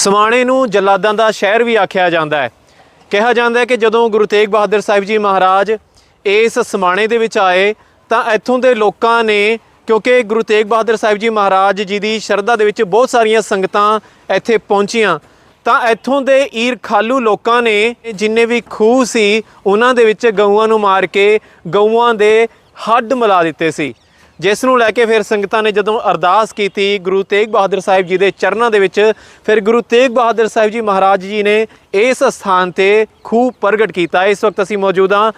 ਸਮਾਣੇ ਨੂੰ ਜਲਾਦਾਂ ਦਾ ਸ਼ਹਿਰ ਵੀ ਆਖਿਆ ਜਾਂਦਾ ਹੈ। ਕਿਹਾ ਜਾਂਦਾ ਹੈ ਕਿ ਜਦੋਂ ਗੁਰੂ ਤੇਗ ਬਹਾਦਰ ਸਾਹਿਬ ਜੀ ਮਹਾਰਾਜ ਇਸ ਸਮਾਣੇ ਦੇ ਵਿੱਚ ਆਏ, ਤਾਂ ਇੱਥੋਂ ਦੇ ਲੋਕਾਂ ਨੇ, ਕਿਉਂਕਿ ਗੁਰੂ ਤੇਗ ਬਹਾਦਰ ਸਾਹਿਬ ਜੀ ਮਹਾਰਾਜ ਜੀ ਦੀ ਸ਼ਰਧਾ ਦੇ ਵਿੱਚ ਬਹੁਤ ਸਾਰੀਆਂ ਸੰਗਤਾਂ ਇੱਥੇ ਪਹੁੰਚੀਆਂ, ਤਾਂ ਇੱਥੋਂ ਦੇ ਈਰਖਾਲੂ ਲੋਕਾਂ ਨੇ ਜਿੰਨੇ ਵੀ ਖੂਹ ਸੀ, ਉਹਨਾਂ ਦੇ ਵਿੱਚ ਗਊਆਂ ਨੂੰ ਮਾਰ ਕੇ ਗਊਆਂ ਦੇ ਹੱਡ ਮਿਲਾ ਦਿੱਤੇ ਸੀ। ਜਿਸ ਨੂੰ ਲੈ ਕੇ ਫਿਰ ਸੰਗਤਾਂ ਨੇ ਜਦੋਂ ਅਰਦਾਸ ਕੀਤੀ, ਗੁਰੂ ਤੇਗ ਬਹਾਦਰ ਸਾਹਿਬ ਜੀ ਦੇ ਚਰਨਾਂ ਦੇ ਵਿੱਚ, ਫਿਰ ਗੁਰੂ ਤੇਗ ਬਹਾਦਰ ਸਾਹਿਬ ਜੀ ਮਹਾਰਾਜ ਜੀ ਨੇ ਇਸ ਸਥਾਨ ਤੇ ਖੂਹ ਪ੍ਰਗਟ ਕੀਤਾ। ਇਸ ਵਕਤ ਅਸੀਂ ਮੌਜੂਦ ਹਾਂ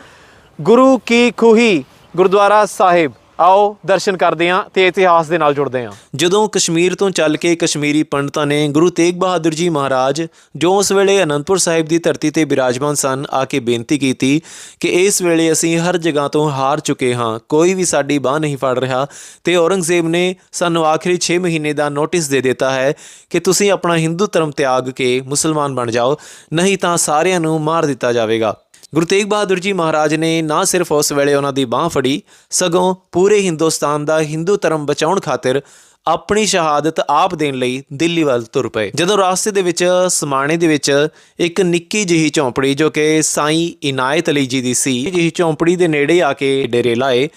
ਗੁਰੂ ਕੀ ਖੂਹੀ ਗੁਰਦੁਆਰਾ ਸਾਹਿਬ। ਆਓ ਦਰਸ਼ਨ ਕਰਦੇ ਹਾਂ ਤੇ ਇਤਿਹਾਸ ਦੇ ਨਾਲ ਜੁੜਦੇ ਹਾਂ। ਜਦੋਂ ਕਸ਼ਮੀਰ ਤੋਂ ਚੱਲ ਕੇ ਕਸ਼ਮੀਰੀ ਪੰਡਤਾਂ ਨੇ ਗੁਰੂ ਤੇਗ ਬਹਾਦਰ ਜੀ ਮਹਾਰਾਜ, ਜੋ ਉਸ ਵੇਲੇ ਅਨੰਦਪੁਰ ਸਾਹਿਬ ਦੀ ਧਰਤੀ ਤੇ ਬਿਰਾਜਮਾਨ ਸਨ, ਆ ਕੇ ਬੇਨਤੀ ਕੀਤੀ ਕਿ ਇਸ ਵੇਲੇ ਅਸੀਂ ਹਰ ਜਗ੍ਹਾ ਤੋਂ ਹਾਰ ਚੁੱਕੇ ਹਾਂ, ਕੋਈ ਵੀ ਸਾਡੀ ਬਾਹ ਨਹੀਂ ਫੜ ਰਿਹਾ ਤੇ ਔਰੰਗਜ਼ੇਬ ਨੇ ਸਾਨੂੰ ਆਖਰੀ 6 ਮਹੀਨੇ ਦਾ ਨੋਟਿਸ ਦੇ ਦਿੱਤਾ ਹੈ ਕਿ ਤੁਸੀਂ ਆਪਣਾ ਹਿੰਦੂ ਧਰਮ ਤਿਆਗ ਕੇ ਮੁਸਲਮਾਨ ਬਣ ਜਾਓ, ਨਹੀਂ ਤਾਂ ਸਾਰਿਆਂ ਨੂੰ ਮਾਰ ਦਿੱਤਾ ਜਾਵੇਗਾ। ਗੁਰੂ ਤੇਗ ਬਹਾਦਰ ਜੀ ਮਹਾਰਾਜ ਨੇ ਨਾ ਸਿਰਫ ਉਸ ਵੇਲੇ ਉਹਨਾਂ ਦੀ ਬਾਹ ਫੜੀ, ਸਗੋਂ ਪੂਰੇ ਹਿੰਦੁਸਤਾਨ ਦਾ ਹਿੰਦੂ ਧਰਮ ਬਚਾਉਣ ਖਾਤਰ ਆਪਣੀ ਸ਼ਹਾਦਤ ਆਪ ਦੇਣ ਲਈ ਦਿੱਲੀ ਵੱਲ ਤੁਰ ਪਏ। ਜਦੋਂ ਰਾਸਤੇ ਦੇ ਵਿੱਚ, ਸਮਾਣੇ ਦੇ ਵਿੱਚ ਇੱਕ ਨਿੱਕੀ ਜਿਹੀ ਝੌਂਪੜੀ ਜੋ ਕਿ ਸਾਈਂ ਇਨਾਇਤ ਅਲੀ ਜੀ ਦੀ ਸੀ, ਜਿਹੀ ਝੌਂਪੜੀ ਦੇ ਨੇੜੇ ਆ ਕੇ ਡੇਰੇ ਲਾਏ,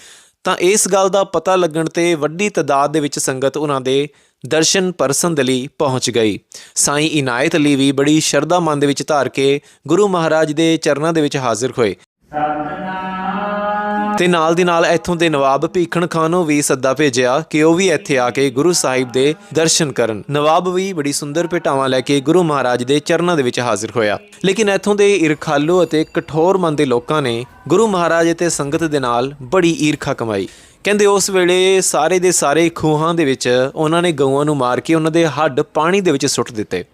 ਤਾਂ ਇਸ ਗੱਲ ਦਾ ਪਤਾ ਲੱਗਣ ਤੇ ਵੱਡੀ ਤਦਾਦ ਦੇ ਵਿੱਚ ਸੰਗਤ ਉਹਨਾਂ ਦੇ ਦਰਸ਼ਨ ਪਰਸਨ ਦੇ ਲਈ ਪਹੁੰਚ ਗਈ। ਸਾਈਂ ਇਨਾਇਤ ਅਲੀ ਵੀ ਬੜੀ ਸ਼ਰਧਾ ਮਨ ਦੇ ਵਿੱਚ ਧਾਰ ਕੇ ਗੁਰੂ ਮਹਾਰਾਜ ਦੇ ਚਰਨਾਂ ਦੇ ਵਿੱਚ ਹਾਜ਼ਰ ਹੋਏ। ਤੇ ਨਾਲ ਦੀ ਨਾਲ ਇੱਥੋਂ ਦੇ ਨਵਾਬ ਭੀਖਣ ਖਾਨ ਨੂੰ ਵੀ ਸੱਦਾ ਭੇਜਿਆ ਕਿ ਉਹ ਵੀ ਇੱਥੇ ਆ ਕੇ ਗੁਰੂ ਸਾਹਿਬ ਦੇ ਦਰਸ਼ਨ ਕਰਨ। ਨਵਾਬ ਵੀ ਬੜੀ ਸੁੰਦਰ ਭੇਟਾਵਾਂ ਲੈ ਕੇ ਗੁਰੂ ਮਹਾਰਾਜ ਦੇ ਚਰਨਾਂ ਦੇ ਵਿੱਚ ਹਾਜ਼ਰ ਹੋਇਆ। ਲੇਕਿਨ ਇੱਥੋਂ ਦੇ ਈਰਖਾਲੂ ਅਤੇ ਕਠੋਰ ਮਨ ਦੇ ਲੋਕਾਂ ਨੇ ਗੁਰੂ ਮਹਾਰਾਜ ਅਤੇ ਸੰਗਤ ਦੇ ਨਾਲ ਬੜੀ ਈਰਖਾ ਕਮਾਈ। ਕਹਿੰਦੇ ਉਸ ਵੇਲੇ ਸਾਰੇ ਦੇ ਸਾਰੇ ਖੂਹਾਂ ਦੇ ਵਿੱਚ ਉਹਨਾਂ ਨੇ ਗਊਆਂ ਨੂੰ ਮਾਰ ਕੇ ਉਹਨਾਂ ਦੇ ਹੱਡ ਪਾਣੀ ਦੇ ਵਿੱਚ ਸੁੱਟ ਦਿੱਤੇ।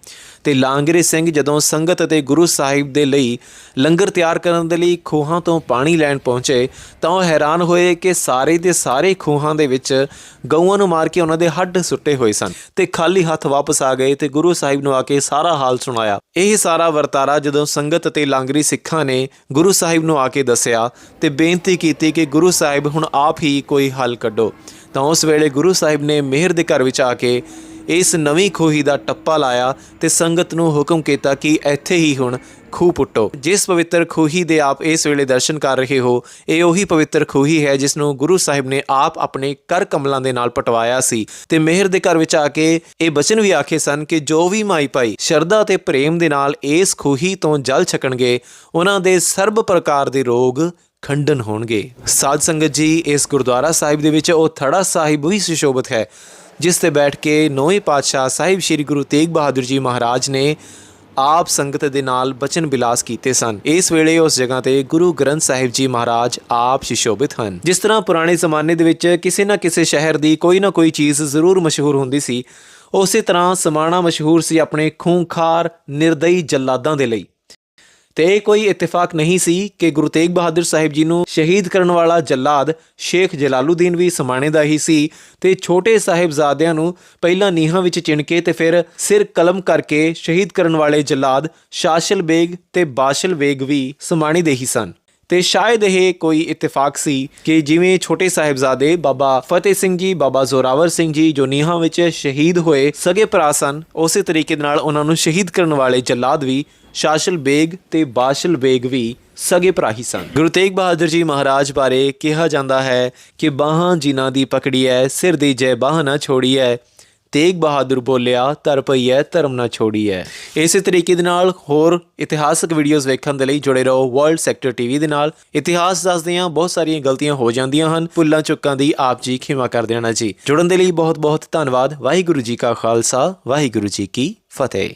ਤੇ ਲਾਂਗਰੇ ਸਿੰਘ ਜਦੋਂ ਸੰਗਤ ਅਤੇ ਗੁਰੂ ਸਾਹਿਬ ਦੇ ਲਈ ਲੰਗਰ ਤਿਆਰ ਕਰਨ ਦੇ ਲਈ ਖੂਹਾਂ ਤੋਂ ਪਾਣੀ ਲੈਣ ਪਹੁੰਚੇ ਤਾਂ ਉਹ ਹੈਰਾਨ ਹੋਏ ਕਿ ਸਾਰੇ ਦੇ ਸਾਰੇ ਖੂਹਾਂ ਦੇ ਵਿੱਚ ਗਊਆਂ ਨੂੰ ਮਾਰ ਕੇ ਉਹਨਾਂ ਦੇ ਹੱਡ ਸੁੱਟੇ ਹੋਏ ਸਨ ਤੇ ਖਾਲੀ ਹੱਥ ਵਾਪਸ ਆ ਗਏ ਤੇ ਗੁਰੂ ਸਾਹਿਬ ਨੂੰ ਆ ਕੇ ਸਾਰਾ ਹਾਲ ਸੁਣਾਇਆ। ਇਹ ਸਾਰਾ ਵਰਤਾਰਾ ਜਦੋਂ ਸੰਗਤ ਅਤੇ ਲਾਂਗਰੀ ਸਿੱਖਾਂ ਨੇ ਗੁਰੂ ਸਾਹਿਬ ਨੂੰ ਆ ਕੇ ਦੱਸਿਆ ਤੇ ਬੇਨਤੀ ਕੀਤੀ ਕਿ ਗੁਰੂ ਸਾਹਿਬ ਹੁਣ ਆਪ ਹੀ ਕੋਈ ਹੱਲ ਕੱਢੋ। ਤਾਂ ਉਸ ਵੇਲੇ ਗੁਰੂ ਸਾਹਿਬ ਨੇ ਮਿਹਰ ਦੇ ਘਰ ਵਿੱਚ ਆ ਕੇ ਇਸ ਨਵੀਂ ਖੂਹੀ ਦਾ ਟੱਪਾ ਲਾਇਆ ਤੇ ਸੰਗਤ ਨੂੰ ਹੁਕਮ ਕੀਤਾ ਕਿ ਇੱਥੇ ਹੀ ਹੁਣ ਖੂਹ ਪੁੱਟੋ। ਜਿਸ ਪਵਿੱਤਰ ਖੂਹੀ ਦੇ ਆਪ ਇਸ ਵੇਲੇ ਦਰਸ਼ਨ ਕਰ ਰਹੇ ਹੋ, ਇਹ ਉਹੀ ਪਵਿੱਤਰ ਖੂਹੀ ਹੈ ਜਿਸ ਨੂੰ ਗੁਰੂ ਸਾਹਿਬ ਨੇ ਆਪ ਆਪਣੇ ਕਰ ਕਮਲਾਂ ਦੇ ਨਾਲ ਪਟਵਾਇਆ ਸੀ। ਤੇ ਮਿਹਰ ਦੇ ਘਰ ਵਿੱਚ ਆ ਕੇ ਇਹ ਬਚਨ ਵੀ ਆਖੇ ਸਨ ਕਿ ਜੋ ਵੀ ਮਾਈ ਭਾਈ ਸ਼ਰਧਾ ਤੇ ਪ੍ਰੇਮ ਦੇ ਨਾਲ ਇਸ ਖੂਹੀ ਤੋਂ ਜਲ ਛਕਣਗੇ, ਉਹਨਾਂ ਦੇ ਸਰਬ ਪ੍ਰਕਾਰ ਦੇ ਰੋਗ ਖੰਡਨ ਹੋਣਗੇ। ਸਾਧ ਸੰਗਤ ਜੀ, ਇਸ ਗੁਰਦੁਆਰਾ ਸਾਹਿਬ ਦੇ ਵਿੱਚ ਉਹ ਥੜਾ ਸਾਹਿਬ ਵੀ ਸੁਸ਼ੋਭਿਤ ਹੈ, ਜਿਸ ਤੇ ਬੈਠ ਕੇ ਨੌਵੇਂ ਪਾਤਸ਼ਾਹ ਸਾਹਿਬ ਸ੍ਰੀ ਗੁਰੂ ਤੇਗ ਬਹਾਦਰ ਜੀ ਮਹਾਰਾਜ ਨੇ ਆਪ ਸੰਗਤ ਦੇ ਨਾਲ ਬਚਨ ਬਿਲਾਸ ਕੀਤੇ ਸਨ। ਇਸ ਵੇਲੇ ਉਸ ਜਗ੍ਹਾ ਤੇ ਗੁਰੂ ਗ੍ਰੰਥ ਸਾਹਿਬ ਜੀ ਮਹਾਰਾਜ ਆਪ ਸ਼ਿਸ਼ੋਭਿਤ ਹਨ। ਜਿਸ ਤਰ੍ਹਾਂ ਪੁਰਾਣੇ ਜ਼ਮਾਨੇ ਦੇ ਵਿੱਚ ਕਿਸੇ ਨਾ ਕਿਸੇ ਸ਼ਹਿਰ ਦੀ ਕੋਈ ਨਾ ਕੋਈ ਚੀਜ਼ ਜ਼ਰੂਰ ਮਸ਼ਹੂਰ ਹੁੰਦੀ ਸੀ, ਉਸੇ ਤਰ੍ਹਾਂ ਸਮਾਣਾ ਮਸ਼ਹੂਰ ਸੀ ਆਪਣੇ ਖੂੰਖਾਰ, ਨਿਰਦਈ ਜੱਲਾਦਾਂ ਦੇ ਲਈ। ਤੇ ਇਹ ਕੋਈ ਇਤਫਾਕ ਨਹੀਂ ਸੀ ਕਿ ਗੁਰੂ ਤੇਗ ਬਹਾਦਰ ਸਾਹਿਬ ਜੀ ਨੂੰ ਸ਼ਹੀਦ ਕਰਨ ਵਾਲਾ ਜਲਾਦ ਸ਼ੇਖ ਜਲਾਲੂਦੀਨ ਵੀ ਸਮਾਣੇ ਦਾ ਹੀ ਸੀ ਤੇ ਛੋਟੇ ਸਾਹਿਬਜ਼ਾਦਿਆਂ ਨੂੰ ਪਹਿਲਾਂ ਨੀਹਾਂ ਵਿੱਚ ਚਿਣ ਕੇ ਤੇ ਫਿਰ ਸਿਰ ਕਲਮ ਕਰਕੇ ਸ਼ਹੀਦ ਕਰਨ ਵਾਲੇ ਜਲਾਦ ਸ਼ਾਸ਼ਲ ਬੇਗ ਤੇ ਬਾਸ਼ਲ ਬੇਗ ਵੀ ਸਮਾਣੇ ਦੇ ਹੀ ਸਨ। ਤੇ ਸ਼ਾਇਦ ਇਹ ਕੋਈ ਇਤਫਾਕ ਸੀ ਕਿ ਜਿਵੇਂ ਛੋਟੇ ਸਾਹਿਬਜ਼ਾਦੇ ਬਾਬਾ ਫਤਿਹ ਸਿੰਘ ਜੀ, ਬਾਬਾ ਜ਼ੋਰਾਵਰ ਸਿੰਘ ਜੀ ਜੋ ਨੀਹਾਂ ਵਿੱਚ ਸ਼ਹੀਦ ਹੋਏ ਸਗੇ ਭਰਾ ਸਨ, ਉਸੇ ਤਰੀਕੇ ਦੇ ਨਾਲ ਉਹਨਾਂ ਨੂੰ ਸ਼ਹੀਦ ਕਰਨ ਵਾਲੇ ਜਲਾਦ ਵੀ, ਸ਼ਾਸ਼ਲ ਬੇਗ ਤੇ ਬਾਸ਼ਲ ਬੇਗ ਵੀ ਸਗੇ ਭਰਾ ਹੀ ਸਨ। ਗੁਰੂ ਤੇਗ ਬਹਾਦਰ ਜੀ ਮਹਾਰਾਜ ਬਾਰੇ ਕਿਹਾ ਜਾਂਦਾ ਹੈ ਕਿ ਬਾਹਾਂ ਜਿਨ੍ਹਾਂ ਦੀ ਪਕੜੀ ਐ, ਸਿਰ ਦੀ ਜੈ ਬਾਹ ਨਾ ਛੋੜੀ ਐ ਤੇਗ ਬਹਾਦਰ ਬੋਲਿਆ, ਧਰ ਪਈ ਐ ਧਰਮ ਨਾ ਛੋੜੀ ਐ ਇਸੇ ਤਰੀਕੇ ਦੇ ਨਾਲ ਹੋਰ ਇਤਿਹਾਸਕ ਵੀਡੀਓਜ਼ ਵੇਖਣ ਦੇ ਲਈ ਜੁੜੇ ਰਹੋ ਵਰਲਡ ਸੈਕਟਰ ਟੀਵੀ ਦੇ ਨਾਲ। ਇਤਿਹਾਸ ਦੱਸਦੇ ਹਾਂ ਬਹੁਤ ਸਾਰੀਆਂ ਗਲਤੀਆਂ ਹੋ ਜਾਂਦੀਆਂ ਹਨ। ਭੁੱਲਾਂ ਚੁੱਕਾਂ ਦੀ ਆਪ ਜੀ ਖਿਮਾ ਕਰ ਦੇਣਾ ਜੀ। ਜੁੜਨ ਦੇ ਲਈ ਬਹੁਤ ਬਹੁਤ ਧੰਨਵਾਦ। ਵਾਹਿਗੁਰੂ ਜੀ ਕਾ ਖਾਲਸਾ, ਵਾਹਿਗੁਰੂ ਜੀ ਕੀ ਫਤਿਹ।